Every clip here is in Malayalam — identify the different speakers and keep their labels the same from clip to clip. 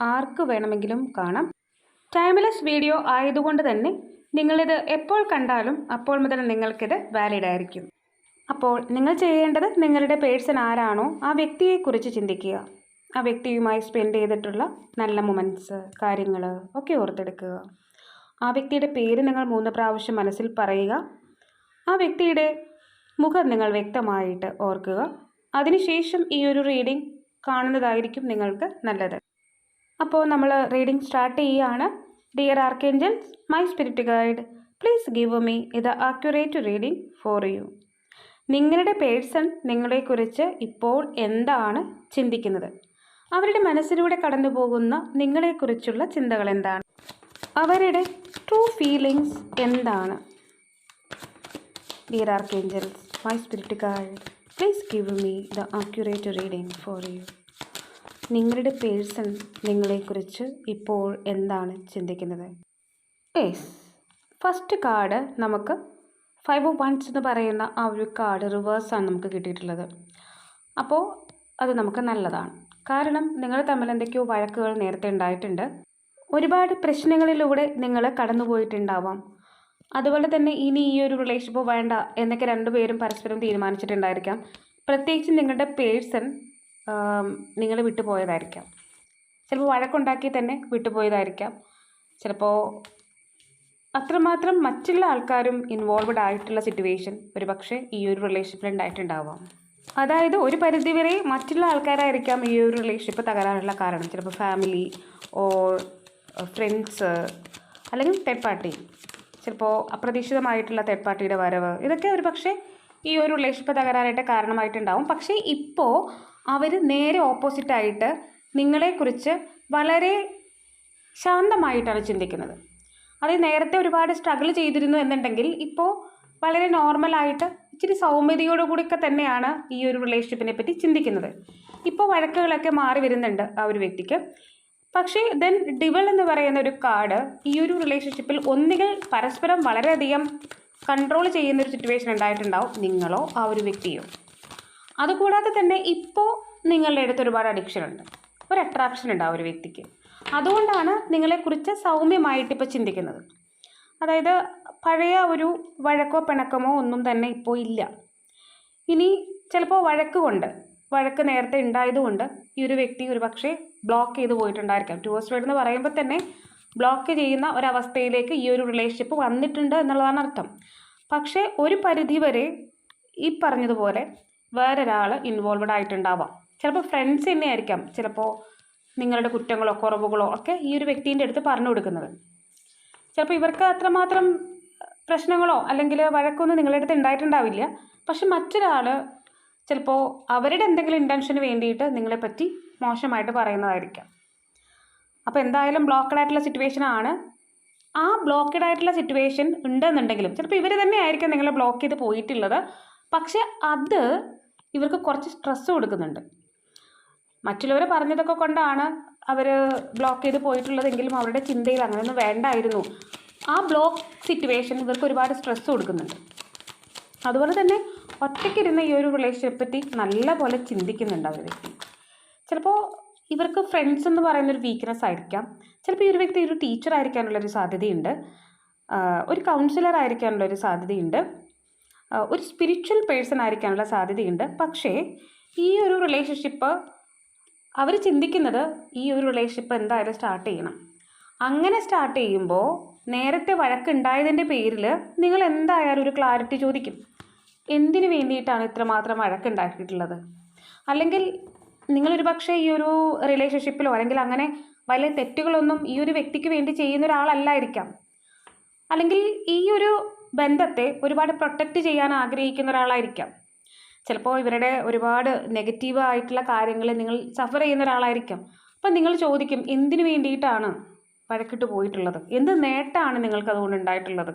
Speaker 1: ആർക്ക് വേണമെങ്കിലും കാണാം. ടൈംലെസ് വീഡിയോ ആയതുകൊണ്ട് തന്നെ നിങ്ങളിത് എപ്പോൾ കണ്ടാലും അപ്പോൾ മുതൽ നിങ്ങൾക്കിത് വാലിഡ് ആയിരിക്കും. അപ്പോൾ നിങ്ങൾ ചെയ്യേണ്ടത് നിങ്ങളുടെ പേഴ്സൺ ആരാണോ ആ വ്യക്തിയെക്കുറിച്ച് ചിന്തിക്കുക. ആ വ്യക്തിയുമായി സ്പെൻഡ് ചെയ്തിട്ടുള്ള നല്ല മൊമെന്റ്സ് കാര്യങ്ങൾ ഒക്കെ ഓർത്തെടുക്കുക. ആ വ്യക്തിയുടെ പേര് നിങ്ങൾ മൂന്ന് പ്രാവശ്യം മനസ്സിൽ പറയുക. ആ വ്യക്തിയുടെ മുഖം നിങ്ങൾ വ്യക്തമായിട്ട് ഓർക്കുക. അതിനുശേഷം ഈ ഒരു റീഡിംഗ് കാണുന്നതായിരിക്കും നിങ്ങൾക്ക് നല്ലത്. അപ്പോൾ നമ്മൾ റീഡിംഗ് സ്റ്റാർട്ട് ചെയ്യുകയാണ് dear archangels my spirit guide please give me ഇത് ആക്യുറേറ്റ് റീഡിംഗ് ഫോർ യു നിങ്ങളുടെ പേഴ്സൺ നിങ്ങളെക്കുറിച്ച് ഇപ്പോൾ എന്താണ് ചിന്തിക്കുന്നത്? അവരുടെ മനസ്സിലൂടെ കടന്നു പോകുന്ന നിങ്ങളെക്കുറിച്ചുള്ള ചിന്തകൾ എന്താണ്? അവരുടെ ട്രൂ ഫീലിങ്സ് എന്താണ്? Dear archangels my spirit guide please give me the accurate reading for you നിങ്ങളുടെ പേഴ്സൺ നിങ്ങളെക്കുറിച്ച് ഇപ്പോൾ എന്താണ് ചിന്തിക്കുന്നത്? യെസ്. ഫസ്റ്റ് കാർഡ് നമുക്ക് ഫൈവ് ഓഫ് വൺസ് എന്ന് പറയുന്ന ആ ഒരു കാർഡ് റിവേഴ്സാണ് നമുക്ക് കിട്ടിയിട്ടുള്ളത്. അപ്പോൾ അത് നമുക്ക് നല്ലതാണ്. കാരണം നിങ്ങൾ തമ്മിൽ എന്തൊക്കെയോ വഴക്കുകൾ നേരത്തെ ഉണ്ടായിട്ടുണ്ട്. ഒരുപാട് പ്രശ്നങ്ങളിലൂടെ നിങ്ങൾ കടന്നുപോയിട്ടുണ്ടാവാം അതുപോലെ തന്നെ ഇനി ഈ ഒരു റിലേഷൻഷിപ്പ് വേണ്ട എന്നൊക്കെ രണ്ടുപേരും പരസ്പരം തീരുമാനിച്ചിട്ടുണ്ടായിരിക്കാം. പ്രത്യേകിച്ച് നിങ്ങളുടെ പേഴ്സൺ നിങ്ങൾ വിട്ടുപോയതായിരിക്കാം. ചിലപ്പോൾ വഴക്കുണ്ടാക്കി തന്നെ വിട്ടുപോയതായിരിക്കാം. ചിലപ്പോൾ അത്രമാത്രം മറ്റുള്ള ആൾക്കാരും ഇൻവോൾവഡ് ആയിട്ടുള്ള സിറ്റുവേഷൻ ഒരു പക്ഷേ ഈ ഒരു റിലേഷൻഷിപ്പിൽ ഉണ്ടായിട്ടുണ്ടാവാം അതായത് ഒരു പരിധിവരെ മറ്റുള്ള ആൾക്കാരായിരിക്കാം ഈ ഒരു റിലേഷൻഷിപ്പ് തകരാനുള്ള കാരണം. ചിലപ്പോൾ ഫാമിലി ഓർ ഫ്രണ്ട്സ് അല്ലെങ്കിൽ തേർഡ് പാർട്ടി ചിലപ്പോൾ അപ്രതീക്ഷിതമായിട്ടുള്ള തേർഡ് പാർട്ടിയുടെ വരവ്. ഇതൊക്കെ ഒരു പക്ഷേ ഈ ഒരു റിലേഷൻഷിപ്പ് തകരാറായിട്ട് കാരണമായിട്ടുണ്ടാവും. പക്ഷേ ഇപ്പോൾ അവർ നേരെ ഓപ്പോസിറ്റായിട്ട് നിങ്ങളെക്കുറിച്ച് വളരെ ശാന്തമായിട്ടാണ് ചിന്തിക്കുന്നത്. അത് നേരത്തെ ഒരുപാട് സ്ട്രഗിൾ ചെയ്തിരുന്നു എന്നുണ്ടെങ്കിൽ ഇപ്പോൾ വളരെ നോർമലായിട്ട് ഇച്ചിരി സൗമ്യതയോടുകൂടിയൊക്കെ തന്നെയാണ് ഈ ഒരു റിലേഷൻഷിപ്പിനെ പറ്റി ചിന്തിക്കുന്നത്. ഇപ്പോൾ വഴക്കുകളൊക്കെ മാറി വരുന്നുണ്ട് ആ ഒരു വ്യക്തിക്ക്. പക്ഷേ ദെൻ ഡിവൾ എന്ന് പറയുന്ന ഒരു കാർഡ് ഈ ഒരു റിലേഷൻഷിപ്പിൽ ഒന്നുകിൽ പരസ്പരം വളരെയധികം കൺട്രോൾ ചെയ്യുന്ന ഒരു സിറ്റുവേഷൻ ഉണ്ടായിട്ടുണ്ടാവും നിങ്ങളോ ആ ഒരു വ്യക്തിയോ. അതുകൂടാതെ തന്നെ ഇപ്പോൾ നിങ്ങളുടെ അടുത്ത് ഒരുപാട് അഡിക്ഷൻ ഉണ്ട്. ഒരു അട്രാക്ഷൻ ഉണ്ട് ആ ഒരു വ്യക്തിക്ക്. അതുകൊണ്ടാണ് നിങ്ങളെക്കുറിച്ച് സൗമ്യമായിട്ട് ഇപ്പോൾ ചിന്തിക്കുന്നത്. അതായത് പഴയ ഒരു വഴക്കോ പിണക്കമോ ഒന്നും തന്നെ ഇപ്പോൾ ഇല്ല. ഇനി ചിലപ്പോൾ വഴക്ക് കൊണ്ട് വഴക്ക് നേരത്തെ ഉണ്ടായതുകൊണ്ട് ഈ ഒരു വ്യക്തി ഒരു പക്ഷേ ബ്ലോക്ക് ചെയ്ത് പോയിട്ടുണ്ടായിരിക്കാം. ടൂവേഴ്സ് വേഡ് എന്ന് പറയുമ്പോൾ തന്നെ ബ്ലോക്ക് ചെയ്യുന്ന ഒരവസ്ഥയിലേക്ക് ഈ ഒരു റിലേഷൻഷിപ്പ് വന്നിട്ടുണ്ട് എന്നുള്ളതാണ് അർത്ഥം. പക്ഷേ ഒരു പരിധി വരെ ഈ പറഞ്ഞതുപോലെ വേറൊരാൾ ഇൻവോൾവഡ് ആയിട്ടുണ്ടാവാം. ചിലപ്പോൾ ഫ്രണ്ട്സ് തന്നെ ആയിരിക്കാം ചിലപ്പോൾ നിങ്ങളുടെ കുറ്റങ്ങളോ കുറവുകളോ ഒക്കെ ഈ ഒരു വ്യക്തിന്റെ അടുത്ത് പറഞ്ഞു കൊടുക്കുന്നത്. ചിലപ്പോൾ ഇവർക്ക് അത്രമാത്രം പ്രശ്നങ്ങളോ അല്ലെങ്കിൽ വഴക്കൊന്നും നിങ്ങളുടെ അടുത്ത് ഉണ്ടായിട്ടുണ്ടാവില്ല. പക്ഷെ മറ്റൊരാൾ ചിലപ്പോൾ അവരുടെ എന്തെങ്കിലും ഇന്റൻഷന് വേണ്ടിയിട്ട് നിങ്ങളെപ്പറ്റി മോശമായിട്ട് പറയുന്നതായിരിക്കാം. അപ്പോൾ എന്തായാലും ബ്ലോക്കഡ് ആയിട്ടുള്ള സിറ്റുവേഷൻ ആണ്. ആ ബ്ലോക്കഡ് ആയിട്ടുള്ള സിറ്റുവേഷൻ ഉണ്ടെന്നുണ്ടെങ്കിലും ചിലപ്പോൾ ഇവർ തന്നെ ആയിരിക്കും നിങ്ങളെ ബ്ലോക്ക് ചെയ്ത് പോയിട്ടുള്ളത്. പക്ഷെ അത് ഇവർക്ക് കുറച്ച് സ്ട്രെസ്സ് കൊടുക്കുന്നുണ്ട്. മറ്റുള്ളവർ പറഞ്ഞതൊക്കെ കൊണ്ടാണ് അവർ ബ്ലോക്ക് ചെയ്ത് പോയിട്ടുള്ളതെങ്കിലും അവരുടെ ചിന്തയിൽ അങ്ങനെയൊന്നും വേണ്ടായിരുന്നു. ആ ബ്ലോക്ക് സിറ്റുവേഷൻ ഇവർക്ക് ഒരുപാട് സ്ട്രെസ്സ് കൊടുക്കുന്നുണ്ട്. അതുപോലെ തന്നെ ഒറ്റയ്ക്കിരുന്ന ഈ ഒരു റിലേഷൻഷിപ്പ് പറ്റി നല്ലപോലെ ചിന്തിക്കുന്നുണ്ട് അവർ വ്യക്തി. ചിലപ്പോൾ ഇവർക്ക് ഫ്രണ്ട്സ് എന്ന് പറയുന്ന ഒരു വീക്ക്നെസ് ആയിരിക്കാം. ചിലപ്പോൾ ഈ ഒരു വ്യക്തി ഒരു ടീച്ചർ ആയിരിക്കാനുള്ളൊരു സാധ്യതയുണ്ട്. ഒരു കൗൺസിലർ ആയിരിക്കാനുള്ളൊരു സാധ്യതയുണ്ട്. ഒരു സ്പിരിച്വൽ പേഴ്സൺ ആയിരിക്കാനുള്ള സാധ്യതയുണ്ട്. പക്ഷേ ഈ ഒരു റിലേഷൻഷിപ്പ് അവർ ചിന്തിക്കുന്നത് ഈ ഒരു റിലേഷൻഷിപ്പ് എന്തായാലും സ്റ്റാർട്ട് ചെയ്യണം. അങ്ങനെ സ്റ്റാർട്ട് ചെയ്യുമ്പോൾ നേരത്തെ വഴക്കുണ്ടായതിന്റെ പേരിൽ നിങ്ങൾ എന്തായാലും ഒരു ക്ലാരിറ്റി ചോദിക്കും. എന്തിനു വേണ്ടിയിട്ടാണ് ഇത്രമാത്രം വഴക്കുണ്ടാക്കിയിട്ടുള്ളത്? അല്ലെങ്കിൽ നിങ്ങളൊരു പക്ഷേ ഈ ഒരു റിലേഷൻഷിപ്പിലോ അല്ലെങ്കിൽ അങ്ങനെ വലിയ തെറ്റുകളൊന്നും ഈ ഒരു വ്യക്തിക്ക് വേണ്ടി ചെയ്യുന്ന ഒരാളല്ലായിരിക്കാം. അല്ലെങ്കിൽ ഈ ഒരു ബന്ധത്തെ ഒരുപാട് പ്രൊട്ടക്റ്റ് ചെയ്യാൻ ആഗ്രഹിക്കുന്ന ഒരാളായിരിക്കാം. ചിലപ്പോൾ ഇവരുടെ ഒരുപാട് നെഗറ്റീവ് ആയിട്ടുള്ള കാര്യങ്ങൾ നിങ്ങൾ സഫർ ചെയ്യുന്ന ഒരാളായിരിക്കാം. അപ്പം നിങ്ങൾ ചോദിക്കും എന്തിനു വേണ്ടിയിട്ടാണ് വഴക്കിട്ട് പോയിട്ടുള്ളത്? എന്ത് നേട്ടമാണ് നിങ്ങൾക്ക് അതുകൊണ്ട് ഉണ്ടായിട്ടുള്ളത്?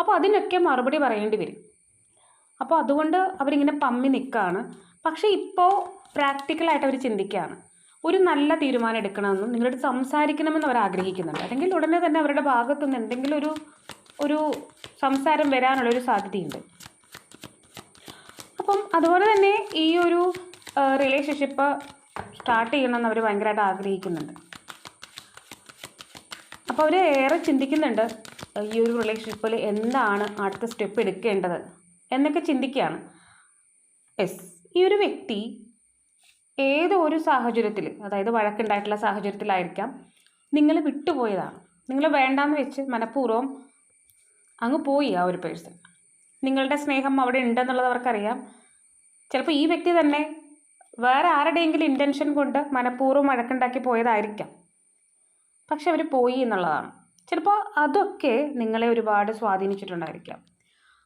Speaker 1: അപ്പോൾ അതിനൊക്കെ മറുപടി പറയേണ്ടി വരും. അപ്പോൾ അതുകൊണ്ട് അവരിങ്ങനെ പമ്മി നിൽക്കുകയാണ് പക്ഷേ ഇപ്പോൾ പ്രാക്ടിക്കലായിട്ട് അവർ ചിന്തിക്കുകയാണ് ഒരു നല്ല തീരുമാനം എടുക്കണമെന്നും നിങ്ങളോട് സംസാരിക്കണമെന്നും അവർ ആഗ്രഹിക്കുന്നുണ്ട്. അല്ലെങ്കിൽ ഉടനെ തന്നെ അവരുടെ ഭാഗത്തുനിന്ന് എന്തെങ്കിലും ഒരു ഒരു സംസാരം വരാനുള്ളൊരു സാധ്യതയുണ്ട്. അപ്പം അതുപോലെ തന്നെ ഈ ഒരു റിലേഷൻഷിപ്പ് സ്റ്റാർട്ട് ചെയ്യണമെന്ന് അവർ ഭയങ്കരമായിട്ട് ആഗ്രഹിക്കുന്നുണ്ട്. അപ്പോൾ അവർ ഏറെ ചിന്തിക്കുന്നുണ്ട് ഈ ഒരു റിലേഷൻഷിപ്പിൽ എന്താണ് അടുത്ത സ്റ്റെപ്പ് എടുക്കേണ്ടത് എന്നൊക്കെ ചിന്തിക്കുകയാണ്. എസ് ഈ ഒരു വ്യക്തി ഏതോ ഒരു സാഹചര്യത്തിൽ അതായത് വഴക്കുണ്ടായിട്ടുള്ള സാഹചര്യത്തിലായിരിക്കാം നിങ്ങൾ വിട്ടുപോയതാണ്. നിങ്ങൾ വേണ്ടാന്ന് വെച്ച് മനഃപൂർവം അങ്ങ് പോയി ആ ഒരു പേഴ്സൺ നിങ്ങളുടെ സ്നേഹം അവിടെ ഉണ്ടെന്നുള്ളത് അവർക്കറിയാം. ചിലപ്പോൾ ഈ വ്യക്തി തന്നെ വേറെ ആരുടെയെങ്കിലും ഇന്റൻഷൻ കൊണ്ട് മനഃപൂർവം വഴക്കുണ്ടാക്കി പോയതായിരിക്കാം. പക്ഷെ അവർ പോയി എന്നുള്ളതാണ്. ചിലപ്പോൾ അതൊക്കെ നിങ്ങളെ ഒരുപാട് സ്വാധീനിച്ചിട്ടുണ്ടായിരിക്കാം.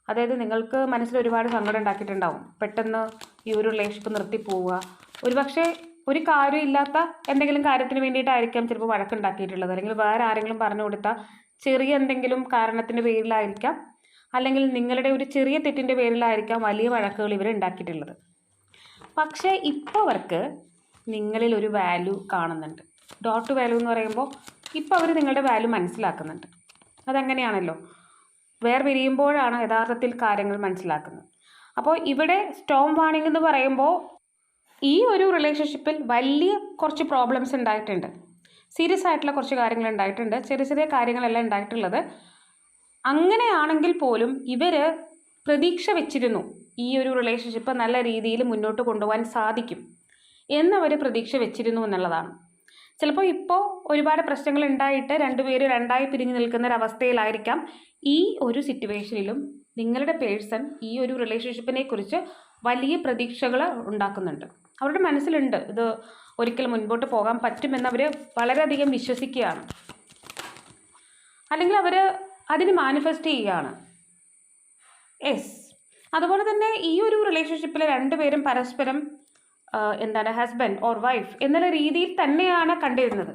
Speaker 1: അതായത് നിങ്ങൾക്ക് മനസ്സിൽ ഒരുപാട് സങ്കടം ഉണ്ടാക്കിയിട്ടുണ്ടാവും. പെട്ടെന്ന് ഈ ഒരു റിലേഷൻഷിപ്പ് നിർത്തി പോവുക. ഒരുപക്ഷെ ഒരു കാര്യമില്ലാത്ത എന്തെങ്കിലും കാര്യത്തിന് വേണ്ടിയിട്ടായിരിക്കാം ചിലപ്പോൾ വഴക്കുണ്ടാക്കിയിട്ടുള്ളത്. അല്ലെങ്കിൽ വേറെ ആരെങ്കിലും പറഞ്ഞു കൊടുത്ത ചെറിയ എന്തെങ്കിലും കാരണത്തിന്റെ പേരിലായിരിക്കാം. അല്ലെങ്കിൽ നിങ്ങളുടെ ഒരു ചെറിയ തെറ്റിന്റെ പേരിലായിരിക്കാം വലിയ വഴക്കുകൾ ഇവർ ഉണ്ടാക്കിയിട്ടുള്ളത്. പക്ഷേ ഇപ്പോൾ അവർക്ക് നിങ്ങളിൽ ഒരു വാല്യൂ കാണുന്നുണ്ട്. ഡോട്ട് വാല്യൂ എന്ന് പറയുമ്പോൾ ഇപ്പോൾ അവർ നിങ്ങളുടെ വാല്യൂ മനസ്സിലാക്കുന്നുണ്ട്. അതങ്ങനെയാണല്ലോ? വേർപിരിയുമ്പോഴാണ് യഥാർത്ഥത്തിൽ കാര്യങ്ങൾ മനസ്സിലാക്കുന്നത്. അപ്പോൾ ഇവിടെ സ്റ്റോം വാണിംഗ് എന്ന് പറയുമ്പോൾ ഈ ഒരു റിലേഷൻഷിപ്പിൽ വലിയ കുറച്ച് പ്രോബ്ലംസ് ഉണ്ടായിട്ടുണ്ട്. സീരിയസ് ആയിട്ടുള്ള കുറച്ച് കാര്യങ്ങൾ ഉണ്ടായിട്ടുണ്ട്. ചെറിയ ചെറിയ കാര്യങ്ങളെല്ലാം ഉണ്ടായിട്ടുള്ളത്. അങ്ങനെയാണെങ്കിൽ പോലും ഇവർ പ്രതീക്ഷ വെച്ചിരുന്നു ഈ ഒരു റിലേഷൻഷിപ്പ് നല്ല രീതിയിൽ മുന്നോട്ട് കൊണ്ടുപോകാൻ സാധിക്കും എന്നവർ പ്രതീക്ഷ വെച്ചിരുന്നു എന്നുള്ളതാണ്. ചിലപ്പോൾ ഇപ്പോൾ ഒരുപാട് പ്രശ്നങ്ങൾ ഉണ്ടായിട്ട് രണ്ടുപേര് രണ്ടായി പിരിഞ്ഞു നിൽക്കുന്ന ഒരവസ്ഥയിലായിരിക്കാം ഈ ഒരു സിറ്റുവേഷനിലും നിങ്ങളുടെ പേഴ്സൺ ഈ ഒരു റിലേഷൻഷിപ്പിനെ കുറിച്ച് വലിയ പ്രതീക്ഷകൾ ഉണ്ടാക്കുന്നുണ്ട്. അവരുടെ മനസ്സിലുണ്ട്. ഇത് ഒരിക്കലും മുൻപോട്ട് പോകാൻ പറ്റുമെന്ന് അവർ വളരെയധികം വിശ്വസിക്കുകയാണ്. അല്ലെങ്കിൽ അവർ അതിന് മാനിഫെസ്റ്റ് ചെയ്യുകയാണ്. യെസ് അതുപോലെ തന്നെ ഈ ഒരു റിലേഷൻഷിപ്പിൽ രണ്ടുപേരും പരസ്പരം എന്താണ് ഹസ്ബൻഡ് ഓർ വൈഫ് എന്നുള്ള രീതിയിൽ തന്നെയാണ് കണ്ടിരുന്നത്.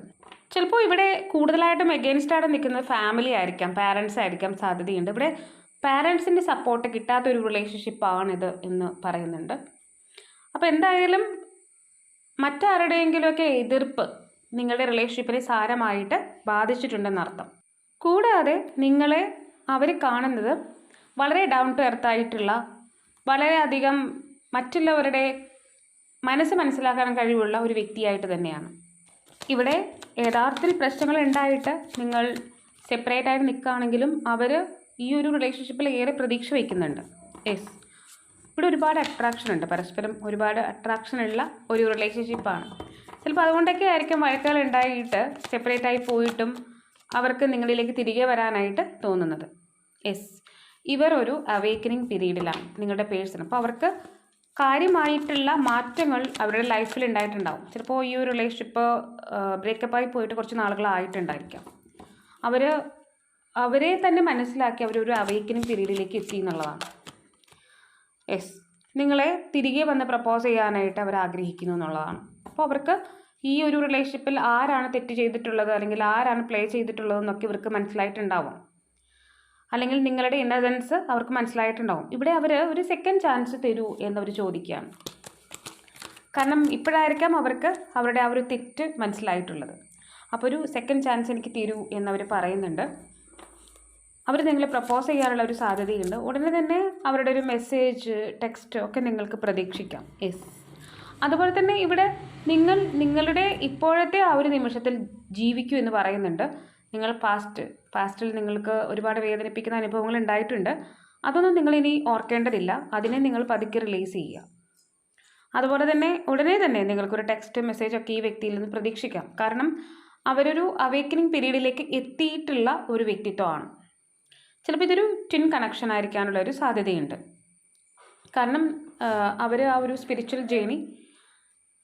Speaker 1: ചിലപ്പോൾ ഇവിടെ കൂടുതലായിട്ടും എഗെയിൻസ്റ്റ് നിൽക്കുന്നത് ഫാമിലി ആയിരിക്കാം പാരൻസ് ആയിരിക്കാം സാധ്യതയുണ്ട്. ഇവിടെ പാരൻസിന്റെ സപ്പോർട്ട് കിട്ടാത്തൊരു റിലേഷൻഷിപ്പാണിത് എന്ന് പറയുന്നുണ്ട്. അപ്പോൾ എന്തായാലും മറ്റാരുടെയെങ്കിലുമൊക്കെ എതിർപ്പ് നിങ്ങളുടെ റിലേഷൻഷിപ്പിനെ സാരമായിട്ട് ബാധിച്ചിട്ടുണ്ടെന്നർത്ഥം. കൂടാതെ നിങ്ങളെ അവർ കാണുന്നത് വളരെ ഡൗൺ ടു എർത്ത് ആയിട്ടുള്ള വളരെയധികം മറ്റുള്ളവരുടെ മനസ്സ് മനസ്സിലാക്കാൻ കഴിവുള്ള ഒരു വ്യക്തിയായിട്ട് തന്നെയാണ്. ഇവിടെ യഥാർത്ഥത്തിൽ പ്രശ്നങ്ങൾ ഉണ്ടായിട്ട് നിങ്ങൾ സെപ്പറേറ്റ് ആയിട്ട് നിൽക്കുകയാണെങ്കിലും അവർ ഈ ഒരു റിലേഷൻഷിപ്പിൽ ഏറെ പ്രതീക്ഷ വയ്ക്കുന്നുണ്ട്. യെസ് ഇവിടെ ഒരുപാട് അട്രാക്ഷൻ ഉണ്ട്. പരസ്പരം ഒരുപാട് അട്രാക്ഷൻ ഉള്ള ഒരു റിലേഷൻഷിപ്പാണ് ചിലപ്പോൾ അതുകൊണ്ടൊക്കെ ആയിരിക്കും വഴക്കുകൾ ഉണ്ടായിട്ട് സെപ്പറേറ്റ് ആയി പോയിട്ടും അവർക്ക് നിങ്ങളിലേക്ക് തിരികെ വരാനായിട്ട് തോന്നുന്നത്. യെസ് ഇവർ ഒരു അവേക്കനിങ് പീരീഡിലാണ് നിങ്ങളുടെ പേഴ്സൺ അപ്പോൾ അവർക്ക് കാര്യമായിട്ടുള്ള മാറ്റങ്ങൾ അവരുടെ ലൈഫിൽ ഉണ്ടായിട്ടുണ്ടാവും. ചിലപ്പോൾ ഈ ഒരു റിലേഷൻഷിപ്പ് ബ്രേക്കപ്പ് ആയി പോയിട്ട് കുറച്ച് നാളുകളായിട്ടുണ്ടായിരിക്കാം അവർ അവരെ തന്നെ മനസ്സിലാക്കി അവരൊരു അവേക്കനിങ് പീരീഡിലേക്ക് എത്തി എന്നുള്ളതാണ്. യെസ് നിങ്ങളെ തിരികെ വന്ന് പ്രപ്പോസ് ചെയ്യാനായിട്ട് അവർ ആഗ്രഹിക്കുന്നു എന്നുള്ളതാണ്. അപ്പോൾ അവർക്ക് ഈ ഒരു റിലേഷൻഷിപ്പിൽ ആരാണ് തെറ്റ് ചെയ്തിട്ടുള്ളത് അല്ലെങ്കിൽ ആരാണ് പ്ലേ ചെയ്തിട്ടുള്ളത് എന്നൊക്കെ ഇവർക്ക് മനസ്സിലായിട്ടുണ്ടാവും. അല്ലെങ്കിൽ നിങ്ങളുടെ ഇന്നസെൻസ് അവർക്ക് മനസ്സിലായിട്ടുണ്ടാവും. ഇവിടെ അവർ ഒരു സെക്കൻഡ് ചാൻസ് തരൂ എന്നവർ ചോദിക്കുകയാണ്. കാരണം ഇപ്പോഴായിരിക്കാം അവർക്ക് അവരുടെ ആ ഒരു തെറ്റ് മനസ്സിലായിട്ടുള്ളത്. അപ്പോൾ ഒരു സെക്കൻഡ് ചാൻസ് എനിക്ക് തരൂ എന്നവർ പറയുന്നുണ്ട്. അവർ നിങ്ങളെ പ്രപ്പോസ് ചെയ്യാനുള്ള ഒരു സാധ്യതയുണ്ട്. ഉടനെ തന്നെ അവരുടെ ഒരു മെസ്സേജ് ടെക്സ്റ്റ് ഒക്കെ നിങ്ങൾക്ക് പ്രതീക്ഷിക്കാം. യെസ് അതുപോലെ തന്നെ ഇവിടെ നിങ്ങൾ നിങ്ങളുടെ ഇപ്പോഴത്തെ ആ ഒരു നിമിഷത്തിൽ ജീവിക്കൂ എന്ന് പറയുന്നുണ്ട്. നിങ്ങൾ പാസ്റ്റ് പാസ്റ്റിൽ നിങ്ങൾക്ക് ഒരുപാട് വേദനിപ്പിക്കുന്ന അനുഭവങ്ങൾ ഉണ്ടായിട്ടുണ്ട്. അതൊന്നും നിങ്ങൾ ഇനി ഓർക്കേണ്ടതില്ല. അതിനെ നിങ്ങൾ പതുക്കെ റിലീസ് ചെയ്യുക. അതുപോലെ തന്നെ ഉടനെ തന്നെ നിങ്ങൾക്കൊരു ടെക്സ്റ്റ് മെസ്സേജ് ഒക്കെ ഈ വ്യക്തിയിൽ നിന്ന് പ്രതീക്ഷിക്കാം. കാരണം അവരൊരു അവേക്കനിങ് പീരീഡിലേക്ക് എത്തിയിട്ടുള്ള ഒരു വ്യക്തിത്വമാണ്. ചിലപ്പോൾ ഇതൊരു ട്വിൻ കണക്ഷൻ ആയിരിക്കാനുള്ള ഒരു സാധ്യതയുണ്ട്. കാരണം അവർ ആ ഒരു സ്പിരിച്വൽ ജേണി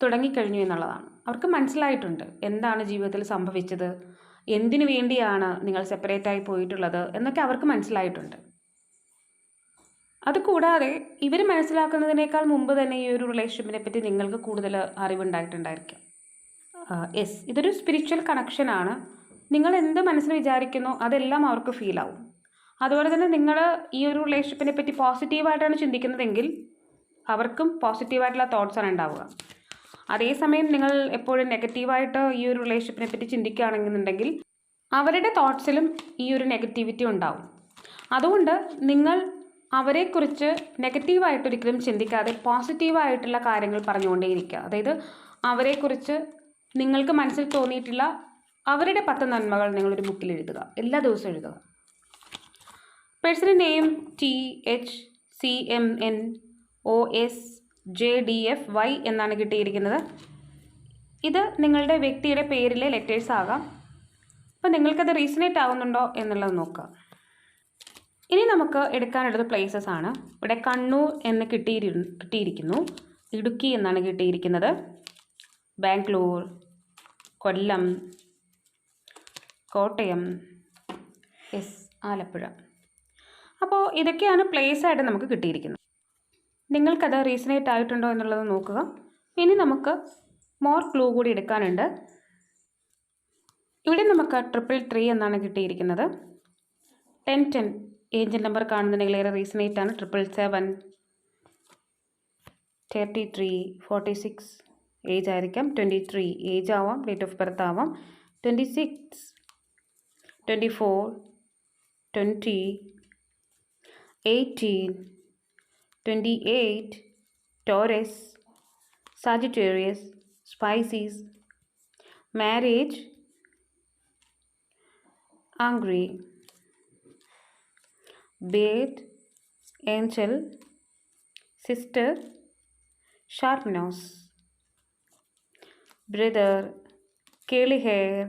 Speaker 1: തുടങ്ങിക്കഴിഞ്ഞു എന്നുള്ളതാണ്. അവർക്ക് മനസ്സിലായിട്ടുണ്ട് എന്താണ് ജീവിതത്തിൽ സംഭവിച്ചത് എന്തിനു വേണ്ടിയാണ് നിങ്ങൾ സെപ്പറേറ്റ് ആയി പോയിട്ടുള്ളത് എന്നൊക്കെ അവർക്ക് മനസ്സിലായിട്ടുണ്ട്. അതുകൂടാതെ ഇവർ മനസ്സിലാക്കുന്നതിനേക്കാൾ മുമ്പ് തന്നെ ഈ ഒരു റിലേഷൻഷിപ്പിനെ പറ്റി നിങ്ങൾക്ക് കൂടുതൽ അറിവുണ്ടായിട്ടുണ്ടായിരിക്കാം. യെസ് ഇതൊരു സ്പിരിച്വൽ കണക്ഷനാണ് നിങ്ങൾ എന്ത് മനസ്സിൽ വിചാരിക്കുന്നോ അതെല്ലാം അവർക്ക് ഫീലാവും അതുപോലെ തന്നെ നിങ്ങൾ ഈ ഒരു റിലേഷൻഷിപ്പിനെ പറ്റി പോസിറ്റീവായിട്ടാണ് ചിന്തിക്കുന്നതെങ്കിൽ അവർക്കും പോസിറ്റീവായിട്ടുള്ള തോട്ട്സാണ് ഉണ്ടാവുക. അതേസമയം നിങ്ങൾ എപ്പോഴും നെഗറ്റീവായിട്ട് ഈ ഒരു റിലേഷൻഷിപ്പിനെ പറ്റി ചിന്തിക്കുകയാണെന്നുണ്ടെങ്കിൽ അവരുടെ തോട്ട്സിലും ഈ ഒരു നെഗറ്റിവിറ്റി ഉണ്ടാവും. അതുകൊണ്ട് നിങ്ങൾ അവരെക്കുറിച്ച് നെഗറ്റീവായിട്ട് ഒരിക്കലും ചിന്തിക്കാതെ പോസിറ്റീവായിട്ടുള്ള കാര്യങ്ങൾ പറഞ്ഞുകൊണ്ടേയിരിക്കുക. അതായത് അവരെക്കുറിച്ച് നിങ്ങൾക്ക് മനസ്സിൽ തോന്നിയിട്ടുള്ള അവരുടെ പത്ത് നന്മകൾ നിങ്ങളൊരു ബുക്കിൽ എഴുതുക. എല്ലാ ദിവസവും എഴുതുക. Personal name T H C M N O S J D F Y എന്നാണ് കിട്ടിയിരിക്കുന്നത്. ഇത് നിങ്ങളുടെ വ്യക്തിയുടെ പേരിലെ ലെറ്റേഴ്സ് ആകാം. അപ്പോൾ നിങ്ങൾക്കത് റീസണേറ്റ് ആവുന്നുണ്ടോ എന്നുള്ളത് നോക്കുക ഇനി നമുക്ക് എടുക്കാനുള്ളത് പ്ലേസസ് ആണ്. ഇവിടെ കണ്ണൂർ എന്ന് കിട്ടിയിരി കിട്ടിയിരിക്കുന്നു. ഇടുക്കി എന്നാണ് കിട്ടിയിരിക്കുന്നത്. ബാംഗ്ലൂർ കൊല്ലം കോട്ടയം എസ് ആലപ്പുഴ. അപ്പോൾ ഇതൊക്കെയാണ് പ്ലേസ് ആയിട്ട് നമുക്ക് കിട്ടിയിരിക്കുന്നത്. നിങ്ങൾക്കത് റീസണേറ്റ് ആയിട്ടുണ്ടോ എന്നുള്ളത് നോക്കുക. ഇനി നമുക്ക് മോർ ക്ലൂ കൂടി എടുക്കാനുണ്ട്. ഇവിടെ നമുക്ക് ട്രിപ്പിൾ ത്രീ എന്നാണ് കിട്ടിയിരിക്കുന്നത്. ടെൻ ടെൻ ഏഞ്ചൽ നമ്പർ കാണുന്നുണ്ടെങ്കിൽ ഏറെ റീസണേറ്റ് ആണ്. Triple seven thirty three forty six age ആയിരിക്കാം. ട്വന്റി ത്രീ ഏജ് ആവാം. ഡേറ്റ് ഓഫ് ബർത്ത് ആവാം. Twenty six twenty four twenty eighteen twenty eight Taurus Sagittarius Pisces marriage angry bird angel sister sharp nose brother curly hair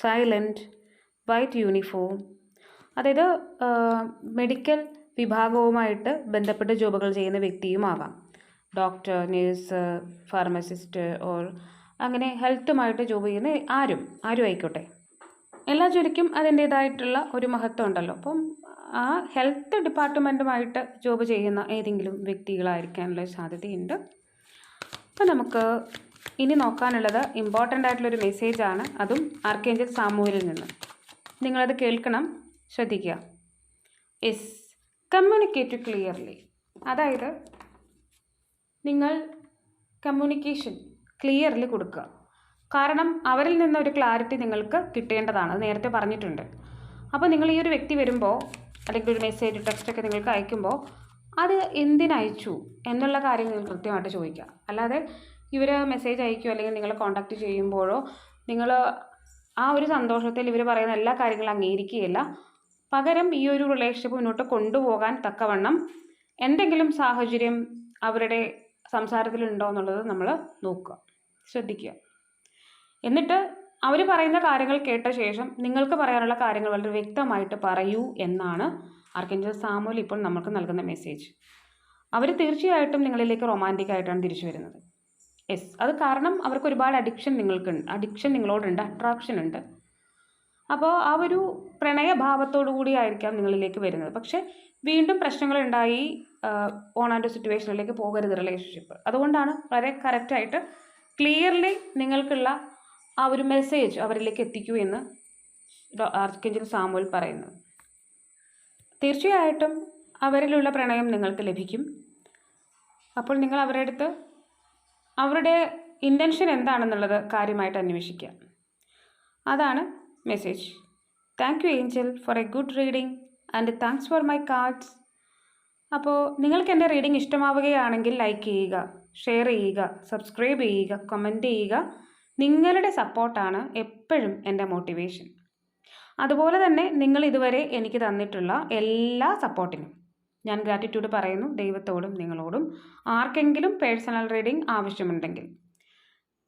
Speaker 1: silent white uniform അതായത് മെഡിക്കൽ വിഭാഗവുമായിട്ട് ബന്ധപ്പെട്ട് ജോബുകൾ ചെയ്യുന്ന വ്യക്തിയുമാകാം. ഡോക്ടർ നേഴ്സ് ഫാർമസിസ്റ്റ് ഓർ അങ്ങനെ ഹെൽത്തുമായിട്ട് ജോബ് ചെയ്യുന്ന ആരും ആരും ആയിക്കോട്ടെ. എല്ലാ ജോലിക്കും അതിന്റേതായിട്ടുള്ള ഒരു മഹത്വം ഉണ്ടല്ലോ. അപ്പം ആ ഹെൽത്ത് ഡിപ്പാർട്ട്മെന്റുമായിട്ട് ജോബ് ചെയ്യുന്ന ഏതെങ്കിലും വ്യക്തികളായിരിക്കാനുള്ള സാധ്യതയുണ്ട്. അപ്പോൾ നമുക്ക് ഇനി നോക്കാനുള്ളത് ഇമ്പോർട്ടന്റ് ആയിട്ടുള്ളൊരു മെസ്സേജാണ്. അതും ആർക്കേഞ്ചൽ സാമൂഹിൽ നിന്ന്. നിങ്ങളത് കേൾക്കണം. ശ്രദ്ധിക്കുക. എസ്. കമ്മ്യൂണിക്കേറ്റ് ക്ലിയർലി അതായത് നിങ്ങൾ കമ്മ്യൂണിക്കേഷൻ ക്ലിയർലി കൊടുക്കുക. കാരണം അവരിൽ നിന്ന് ഒരു ക്ലാരിറ്റി നിങ്ങൾക്ക് കിട്ടേണ്ടതാണ്. അത് നേരത്തെ പറഞ്ഞിട്ടുണ്ട്. അപ്പോൾ നിങ്ങൾ ഈ ഒരു വ്യക്തി വരുമ്പോൾ അല്ലെങ്കിൽ ഒരു മെസ്സേജ് ടെക്സ്റ്റൊക്കെ നിങ്ങൾക്ക് അയക്കുമ്പോൾ അത് എന്തിനയച്ചു എന്നുള്ള കാര്യം നിങ്ങൾ കൃത്യമായിട്ട് ചോദിക്കുക. അല്ലാതെ ഇവർ മെസ്സേജ് അയക്കുകയോ അല്ലെങ്കിൽ നിങ്ങളെ കോൺടാക്റ്റ് ചെയ്യുമ്പോഴോ നിങ്ങൾ ആ ഒരു സന്തോഷത്തിൽ ഇവർ പറയുന്ന എല്ലാ കാര്യങ്ങളും അംഗീകരിക്കുകയില്ല. പകരം ഈ ഒരു റിലേഷൻഷിപ്പ് മുന്നോട്ട് കൊണ്ടുപോകാൻ തക്കവണ്ണം എന്തെങ്കിലും സാഹചര്യം അവരുടെ സംസാരത്തിലുണ്ടോ എന്നുള്ളത് നമ്മൾ നോക്കുക ശ്രദ്ധിക്കുക. എന്നിട്ട് അവർ പറയുന്ന കാര്യങ്ങൾ കേട്ട ശേഷം നിങ്ങൾക്ക് പറയാനുള്ള കാര്യങ്ങൾ വളരെ വ്യക്തമായിട്ട് പറയൂ എന്നാണ് ആർക്കെഞ്ചൽ സാമുൽ ഇപ്പോൾ നമ്മൾക്ക് നൽകുന്ന മെസ്സേജ് അവർ തീർച്ചയായിട്ടും നിങ്ങളിലേക്ക് റൊമാന്റിക് ആയിട്ടാണ് തിരിച്ചു വരുന്നത്. യെസ് അത് കാരണം അവർക്ക് ഒരുപാട് അഡിക്ഷൻ നിങ്ങൾക്കുണ്ട് അഡിക്ഷൻ നിങ്ങളോടുണ്ട് അട്രാക്ഷൻ ഉണ്ട്. അപ്പോൾ ആ ഒരു പ്രണയഭാവത്തോടു കൂടി ആയിരിക്കാം നിങ്ങളിലേക്ക് വരുന്നത്. പക്ഷേ വീണ്ടും പ്രശ്നങ്ങളുണ്ടായി ഓൺ ആൻഡ് സിറ്റുവേഷനിലേക്ക് പോകരുത് റിലേഷൻഷിപ്പ് അതുകൊണ്ടാണ് വളരെ കറക്റ്റായിട്ട് ക്ലിയർലി നിങ്ങൾക്കുള്ള ആ ഒരു മെസ്സേജ് അവരിലേക്ക് എത്തിക്കൂ എന്ന് ആർക്കെഞ്ചൽ സാമുവൽ പറയുന്നത്. തീർച്ചയായിട്ടും അവരിലുള്ള പ്രണയം നിങ്ങൾക്ക് ലഭിക്കും. അപ്പോൾ നിങ്ങൾ അവരുടെ അടുത്ത് അവരുടെ ഇന്റൻഷൻ എന്താണെന്നുള്ളത് കാര്യമായിട്ട് അന്വേഷിക്കുക. അതാണ് message thank you angel for a good reading and thanks for my cards അപ്പോൾ നിങ്ങൾക്ക് എന്റെ റീഡിംഗ് ഇഷ്ടമാവുകയാണെങ്കിൽ ലൈക്ക് ചെയ്യുക ഷെയർ ചെയ്യുക സബ്സ്ക്രൈബ് ചെയ്യുക കമന്റ് ചെയ്യുക. നിങ്ങളുടെ സപ്പോർട്ടാണ് എപ്പോഴും എന്റെ മോട്ടിവേഷൻ അതുപോലെ തന്നെ നിങ്ങൾ ഇതുവരെ എനിക്ക് തന്നിട്ടുള്ള എല്ലാ സപ്പോർട്ടിനും ഞാൻ ഗ്രാറ്റിറ്റ്യൂഡ് പറയുന്നു ദൈവത്തോടും നിങ്ങളോടും. ആർക്കെങ്കിലും പേഴ്സണൽ റീഡിംഗ് ആവശ്യമുണ്ടെങ്കിൽ